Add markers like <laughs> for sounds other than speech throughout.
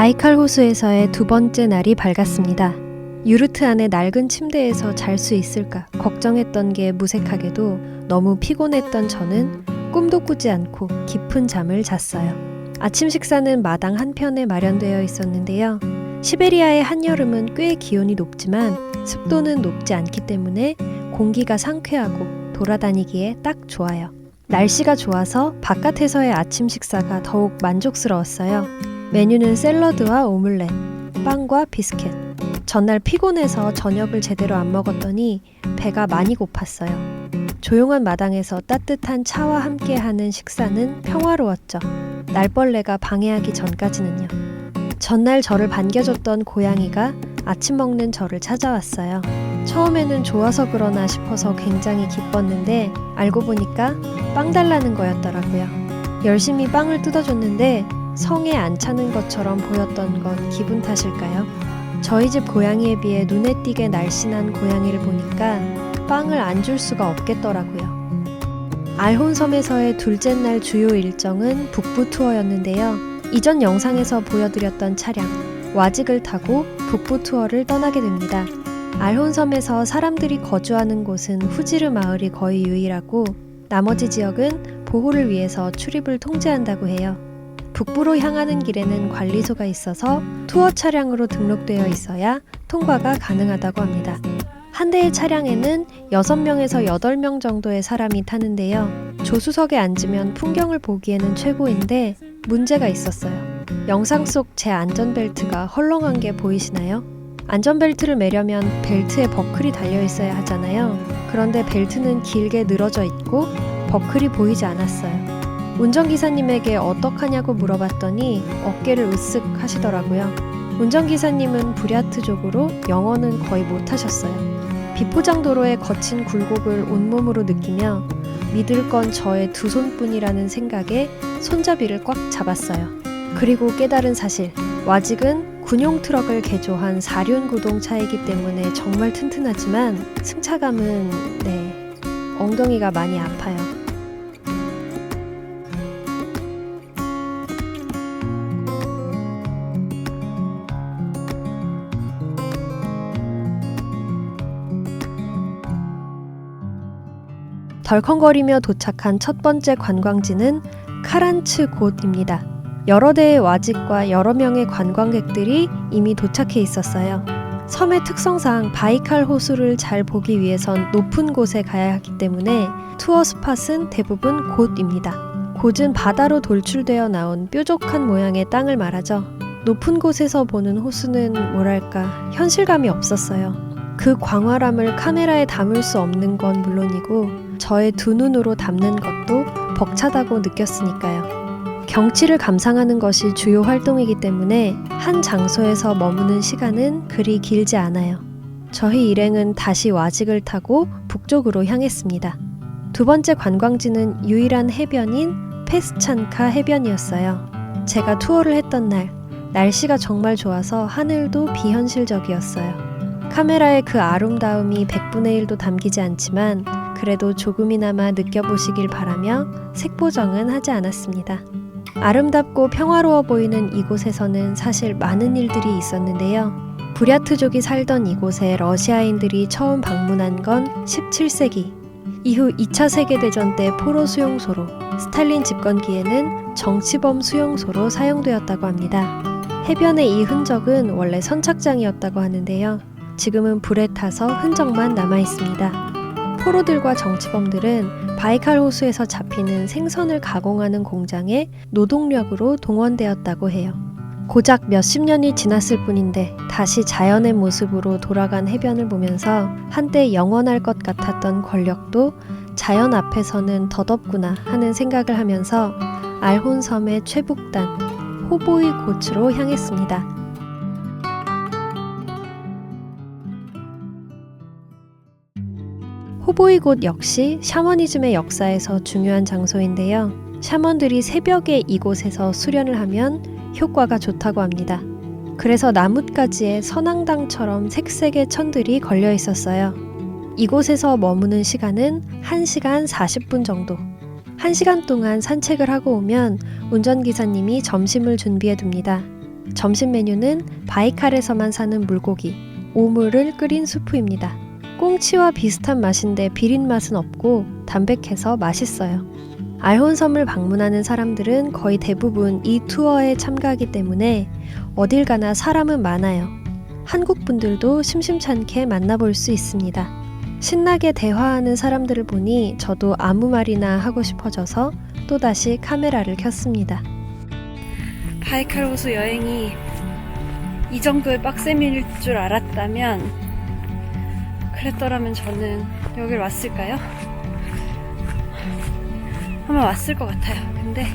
바이칼 호수에서의 두 번째 날이 밝았습니다. 유르트 안의 낡은 침대에서 잘 수 있을까 걱정했던 게 무색하게도 너무 피곤했던 저는 꿈도 꾸지 않고 깊은 잠을 잤어요. 아침 식사는 마당 한편에 마련되어 있었는데요. 시베리아의 한여름은 꽤 기온이 높지만 습도는 높지 않기 때문에 공기가 상쾌하고 돌아다니기에 딱 좋아요. 날씨가 좋아서 바깥에서의 아침 식사가 더욱 만족스러웠어요. 메뉴는 샐러드와 오믈렛, 빵과 비스켓. 전날 피곤해서 저녁을 제대로 안 먹었더니 배가 많이 고팠어요. 조용한 마당에서 따뜻한 차와 함께 하는 식사는 평화로웠죠. 날벌레가 방해하기 전까지는요. 전날 저를 반겨줬던 고양이가 아침 먹는 저를 찾아왔어요. 처음에는 좋아서 그러나 싶어서 굉장히 기뻤는데 알고 보니까 빵 달라는 거였더라고요. 열심히 빵을 뜯어줬는데 성에 안 차는 것처럼 보였던 건 기분 탓일까요? 저희 집 고양이에 비해 눈에 띄게 날씬한 고양이를 보니까 빵을 안 줄 수가 없겠더라고요. 알혼섬에서의 둘째 날 주요 일정은 북부 투어였는데요. 이전 영상에서 보여드렸던 차량 와직을 타고 북부 투어를 떠나게 됩니다. 알혼섬에서 사람들이 거주하는 곳은 후지르 마을이 거의 유일하고 나머지 지역은 보호를 위해서 출입을 통제한다고 해요. 북부로 향하는 길에는 관리소가 있어서 투어 차량으로 등록되어 있어야 통과가 가능하다고 합니다. 한 대의 차량에는 6명에서 8명 정도의 사람이 타는데요. 조수석에 앉으면 풍경을 보기에는 최고인데 문제가 있었어요. 영상 속 제 안전벨트가 헐렁한 게 보이시나요? 안전벨트를 매려면 벨트에 버클이 달려 있어야 하잖아요. 그런데 벨트는 길게 늘어져 있고 버클이 보이지 않았어요. 운전기사님에게 어떡하냐고 물어봤더니 어깨를 으쓱 하시더라고요. 운전기사님은 부랴트족으로 영어는 거의 못하셨어요. 비포장 도로의 거친 굴곡을 온몸으로 느끼며 믿을 건 저의 두 손뿐이라는 생각에 손잡이를 꽉 잡았어요. 그리고 깨달은 사실, 와직은 군용 트럭을 개조한 사륜 구동차이기 때문에 정말 튼튼하지만 승차감은 네 엉덩이가 많이 아파요. 덜컹거리며 도착한 첫 번째 관광지는 카란츠 곳입니다. 여러 대의 와직과 여러 명의 관광객들이 이미 도착해 있었어요. 섬의 특성상 바이칼 호수를 잘 보기 위해선 높은 곳에 가야 하기 때문에 투어 스팟은 대부분 곳입니다. 곳은 바다로 돌출되어 나온 뾰족한 모양의 땅을 말하죠. 높은 곳에서 보는 호수는 뭐랄까 현실감이 없었어요. 그 광활함을 카메라에 담을 수 없는 건 물론이고 저의 두 눈으로 담는 것도 벅차다고 느꼈으니까요. 경치를 감상하는 것이 주요 활동이기 때문에 한 장소에서 머무는 시간은 그리 길지 않아요. 저희 일행은 다시 와직을 타고 북쪽으로 향했습니다. 두 번째 관광지는 유일한 해변인 페스찬카 해변이었어요. 제가 투어를 했던 날, 날씨가 정말 좋아서 하늘도 비현실적이었어요. 카메라에 그 아름다움이 100분의 1도 담기지 않지만 그래도 조금이나마 느껴보시길 바라며 색보정은 하지 않았습니다. 아름답고 평화로워 보이는 이곳에서는 사실 많은 일들이 있었는데요. 부랴트족이 살던 이곳에 러시아인들이 처음 방문한 건 17세기. 이후 2차 세계대전 때 포로 수용소로, 스탈린 집권기에는 정치범 수용소로 사용되었다고 합니다. 해변의 이 흔적은 원래 선착장이었다고 하는데요. 지금은 불에 타서 흔적만 남아 있습니다. 포로들과 정치범들은 바이칼 호수에서 잡히는 생선을 가공하는 공장에 노동력으로 동원되었다고 해요. 고작 몇십 년이 지났을 뿐인데 다시 자연의 모습으로 돌아간 해변을 보면서 한때 영원할 것 같았던 권력도 자연 앞에서는 덧없구나 하는 생각을 하면서 알혼섬의 최북단 호보이 고츠로 향했습니다. 호보이 곳 역시 샤머니즘의 역사에서 중요한 장소인데요. 샤먼들이 새벽에 이곳에서 수련을 하면 효과가 좋다고 합니다. 그래서 나뭇가지에 선앙당처럼 색색의 천들이 걸려 있었어요. 이곳에서 머무는 시간은 1시간 40분 정도. 1시간 동안 산책을 하고 오면 운전기사님이 점심을 준비해 둡니다. 점심 메뉴는 바이칼에서만 사는 물고기, 오물을 끓인 수프입니다. 꽁치와 비슷한 맛인데 비린 맛은 없고 담백해서 맛있어요. 알혼섬을 방문하는 사람들은 거의 대부분 이 투어에 참가하기 때문에 어딜 가나 사람은 많아요. 한국 분들도 심심찮게 만나볼 수 있습니다. 신나게 대화하는 사람들을 보니 저도 아무 말이나 하고 싶어져서 또다시 카메라를 켰습니다. 바이칼 호수 여행이 이 정도의 빡셈일 줄 알았다면 그랬더라면 저는 여길 왔을까요? 아마 왔을 것 같아요. 근데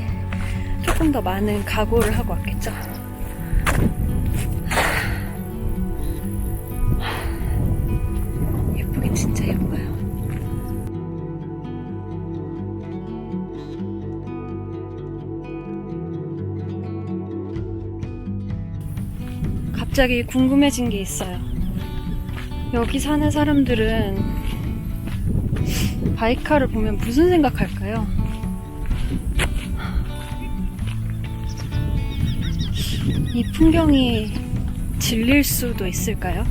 조금 더 많은 각오를 하고 왔겠죠. 예쁘긴 진짜 예뻐요. 갑자기 궁금해진 게 있어요. 여기 사는 사람들은 바이카를 보면 무슨 생각할까요? 이 풍경이 질릴 수도 있을까요?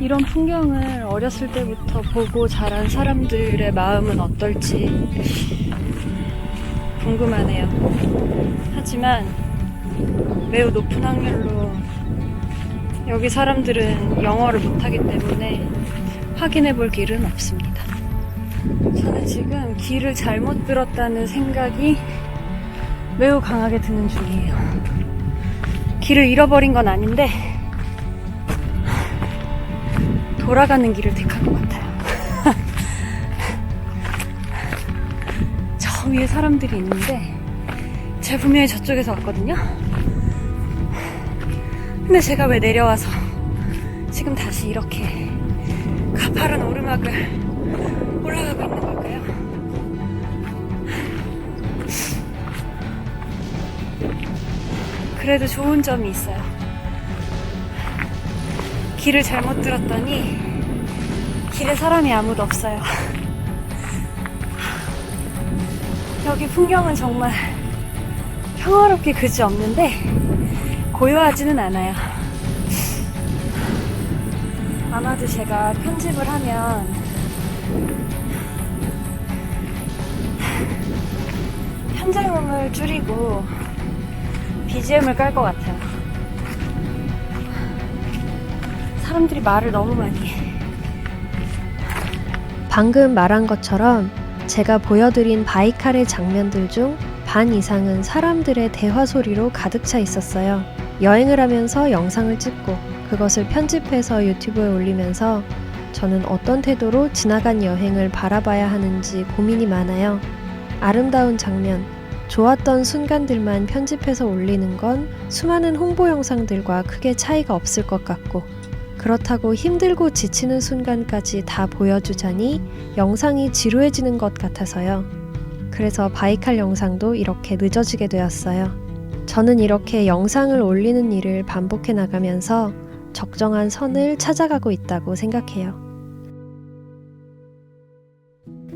이런 풍경을 어렸을 때부터 보고 자란 사람들의 마음은 어떨지 궁금하네요. 하지만 매우 높은 확률로 여기 사람들은 영어를 못하기 때문에 확인해 볼 길은 없습니다. 저는 지금 길을 잘못 들었다는 생각이 매우 강하게 드는 중이에요. 길을 잃어버린 건 아닌데 돌아가는 길을 택한 것 같아요. <laughs> 저 위에 사람들이 있는데 제가 분명히 저쪽에서 왔거든요. 근데 제가 왜 내려와서 지금 다시 이렇게 가파른 오르막을 올라가고 있는 걸까요? 그래도 좋은 점이 있어요. 길을 잘못 들었더니 길에 사람이 아무도 없어요. 여기 풍경은 정말 평화롭게 그지 없는데 고요하지는 않아요. 아마도 제가 편집을 하면 현장음을 줄이고 BGM을 깔 것 같아요. 사람들이 말을 너무 많이 해. 방금 말한 것처럼 제가 보여드린 바이칼의 장면들 중 반 이상은 사람들의 대화 소리로 가득 차 있었어요. 여행을 하면서 영상을 찍고 그것을 편집해서 유튜브에 올리면서 저는 어떤 태도로 지나간 여행을 바라봐야 하는지 고민이 많아요. 아름다운 장면, 좋았던 순간들만 편집해서 올리는 건 수많은 홍보 영상들과 크게 차이가 없을 것 같고 그렇다고 힘들고 지치는 순간까지 다 보여주자니 영상이 지루해지는 것 같아서요. 그래서 바이칼 영상도 이렇게 늦어지게 되었어요. 저는 이렇게 영상을 올리는 일을 반복해 나가면서 적정한 선을 찾아가고 있다고 생각해요.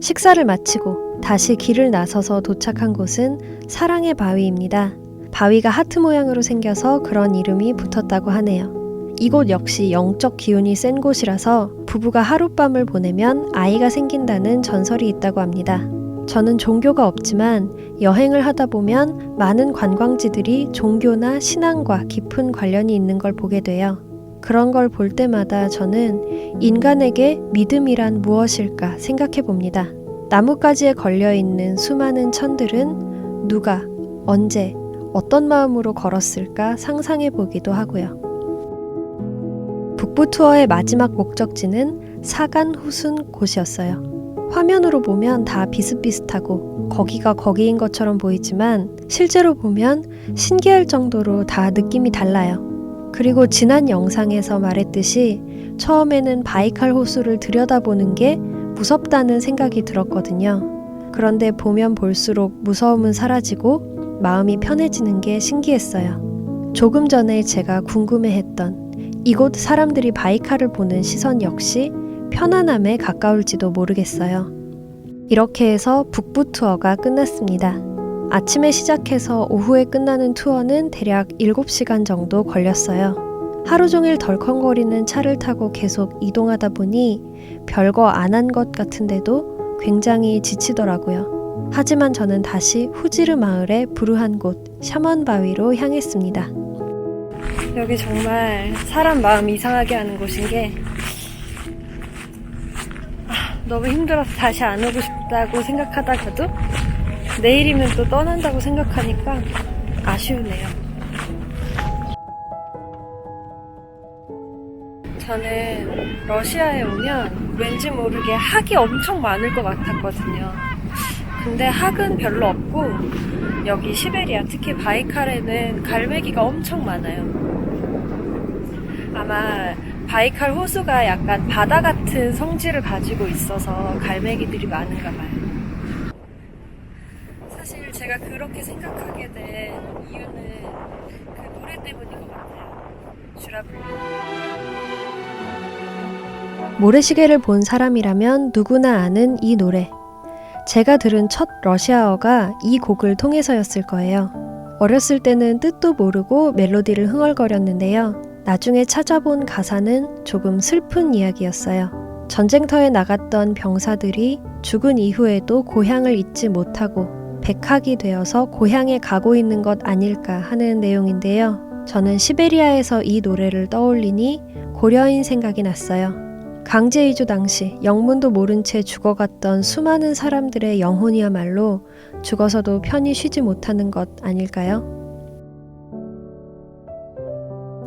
식사를 마치고 다시 길을 나서서 도착한 곳은 사랑의 바위입니다. 바위가 하트 모양으로 생겨서 그런 이름이 붙었다고 하네요. 이곳 역시 영적 기운이 센 곳이라서 부부가 하룻밤을 보내면 아이가 생긴다는 전설이 있다고 합니다. 저는 종교가 없지만 여행을 하다 보면 많은 관광지들이 종교나 신앙과 깊은 관련이 있는 걸 보게 돼요. 그런 걸 볼 때마다 저는 인간에게 믿음이란 무엇일까 생각해 봅니다. 나뭇가지에 걸려 있는 수많은 천들은 누가, 언제, 어떤 마음으로 걸었을까 상상해 보기도 하고요. 북부 투어의 마지막 목적지는 사간 후순 곳이었어요. 화면으로 보면 다 비슷비슷하고 거기가 거기인 것처럼 보이지만 실제로 보면 신기할 정도로 다 느낌이 달라요. 그리고 지난 영상에서 말했듯이 처음에는 바이칼 호수를 들여다보는 게 무섭다는 생각이 들었거든요. 그런데 보면 볼수록 무서움은 사라지고 마음이 편해지는 게 신기했어요. 조금 전에 제가 궁금해했던 이곳 사람들이 바이칼을 보는 시선 역시 편안함에 가까울지도 모르겠어요. 이렇게 해서 북부 투어가 끝났습니다. 아침에 시작해서 오후에 끝나는 투어는 대략 7시간 정도 걸렸어요. 하루 종일 덜컹거리는 차를 타고 계속 이동하다 보니 별거 안 한 것 같은데도 굉장히 지치더라고요. 하지만 저는 다시 후지르 마을의 불우한 곳 샤먼 바위로 향했습니다. 여기 정말 사람 마음 이상하게 하는 곳인 게 아, 너무 힘들어서 다시 안 오고 싶다고 생각하다가도 내일이면 또 떠난다고 생각하니까 아쉬우네요. 저는 러시아에 오면 왠지 모르게 학이 엄청 많을 것 같았거든요. 근데 학은 별로 없고 여기 시베리아 특히 바이칼에는 갈매기가 엄청 많아요. 아마 바이칼 호수가 약간 바다 같은 성질을 가지고 있어서 갈매기들이 많은가 봐요. 사실 제가 그렇게 생각하게 된 이유는 그 노래 때문인 것 같아요. 슈라블리. 모래시계를 본 사람이라면 누구나 아는 이 노래. 제가 들은 첫 러시아어가 이 곡을 통해서였을 거예요. 어렸을 때는 뜻도 모르고 멜로디를 흥얼거렸는데요. 나중에 찾아본 가사는 조금 슬픈 이야기였어요. 전쟁터에 나갔던 병사들이 죽은 이후에도 고향을 잊지 못하고 백학이 되어서 고향에 가고 있는 것 아닐까 하는 내용인데요. 저는 시베리아에서 이 노래를 떠올리니 고려인 생각이 났어요. 강제이주 당시 영문도 모른 채 죽어갔던 수많은 사람들의 영혼이야말로 죽어서도 편히 쉬지 못하는 것 아닐까요?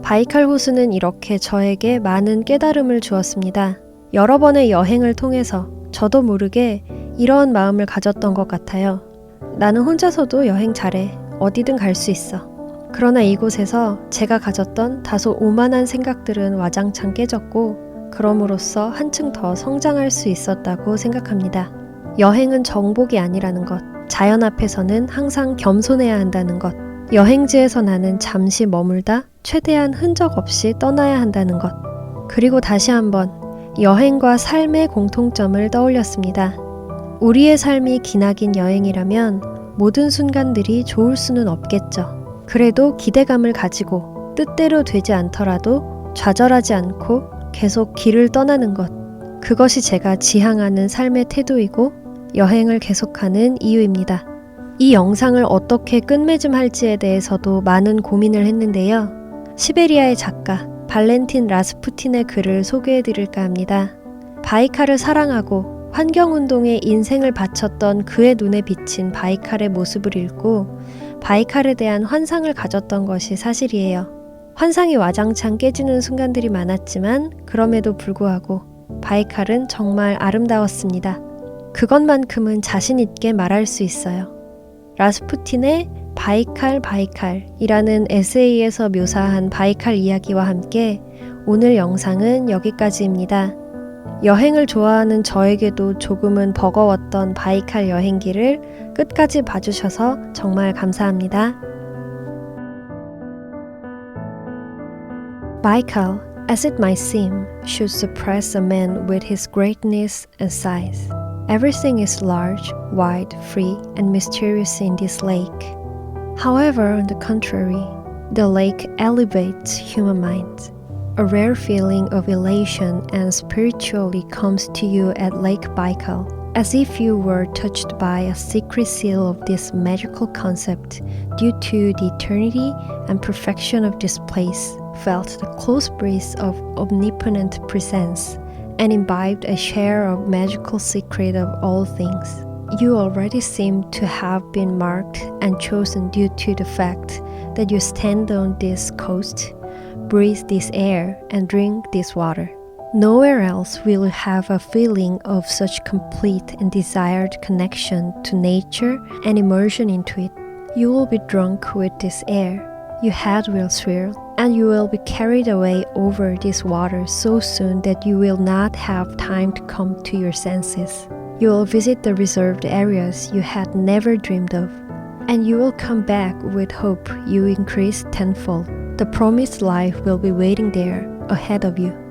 바이칼 호수는 이렇게 저에게 많은 깨달음을 주었습니다. 여러 번의 여행을 통해서 저도 모르게 이런 마음을 가졌던 것 같아요. 나는 혼자서도 여행 잘해. 어디든 갈 수 있어. 그러나 이곳에서 제가 가졌던 다소 오만한 생각들은 와장창 깨졌고, 그럼으로써 한층 더 성장할 수 있었다고 생각합니다. 여행은 정복이 아니라는 것, 자연 앞에서는 항상 겸손해야 한다는 것, 여행지에서 나는 잠시 머물다 최대한 흔적 없이 떠나야 한다는 것. 그리고 다시 한번 여행과 삶의 공통점을 떠올렸습니다. 우리의 삶이 기나긴 여행이라면 모든 순간들이 좋을 수는 없겠죠. 그래도 기대감을 가지고 뜻대로 되지 않더라도 좌절하지 않고 계속 길을 떠나는 것. 그것이 제가 지향하는 삶의 태도이고 여행을 계속하는 이유입니다. 이 영상을 어떻게 끝맺음할지에 대해서도 많은 고민을 했는데요. 시베리아의 작가 발렌틴 라스푸틴의 글을 소개해 드릴까 합니다. 바이칼을 사랑하고 환경운동에 인생을 바쳤던 그의 눈에 비친 바이칼의 모습을 읽고 바이칼에 대한 환상을 가졌던 것이 사실이에요. 환상이 와장창 깨지는 순간들이 많았지만 그럼에도 불구하고 바이칼은 정말 아름다웠습니다. 그것만큼은 자신있게 말할 수 있어요. 라스푸틴의 바이칼 바이칼이라는 에세이에서 묘사한 바이칼 이야기와 함께 오늘 영상은 여기까지입니다. 여행을 좋아하는 저에게도 조금은 버거웠던 바이칼 여행기를 끝까지 봐주셔서 정말 감사합니다. Baikal, as it might seem, should suppress a man with his greatness and size. Everything is large, wide, free, and mysterious in this lake. However, on the contrary, the lake elevates human mind. A rare feeling of elation and spiritually comes to you at Lake Baikal, as if you were touched by a secret seal of this magical concept due to the eternity and perfection of this place. Felt the close breeze of omnipotent presence and imbibed a share of magical secret of all things. You already seem to have been marked and chosen due to the fact that you stand on this coast, breathe this air, and drink this water. Nowhere else will you have a feeling of such complete and desired connection to nature and immersion into it. You will be drunk with this air. Your head will swirl, and you will be carried away over this water so soon that you will not have time to come to your senses. You will visit the reserved areas you had never dreamed of, and you will come back with hope you increase tenfold. The promised life will be waiting there ahead of you.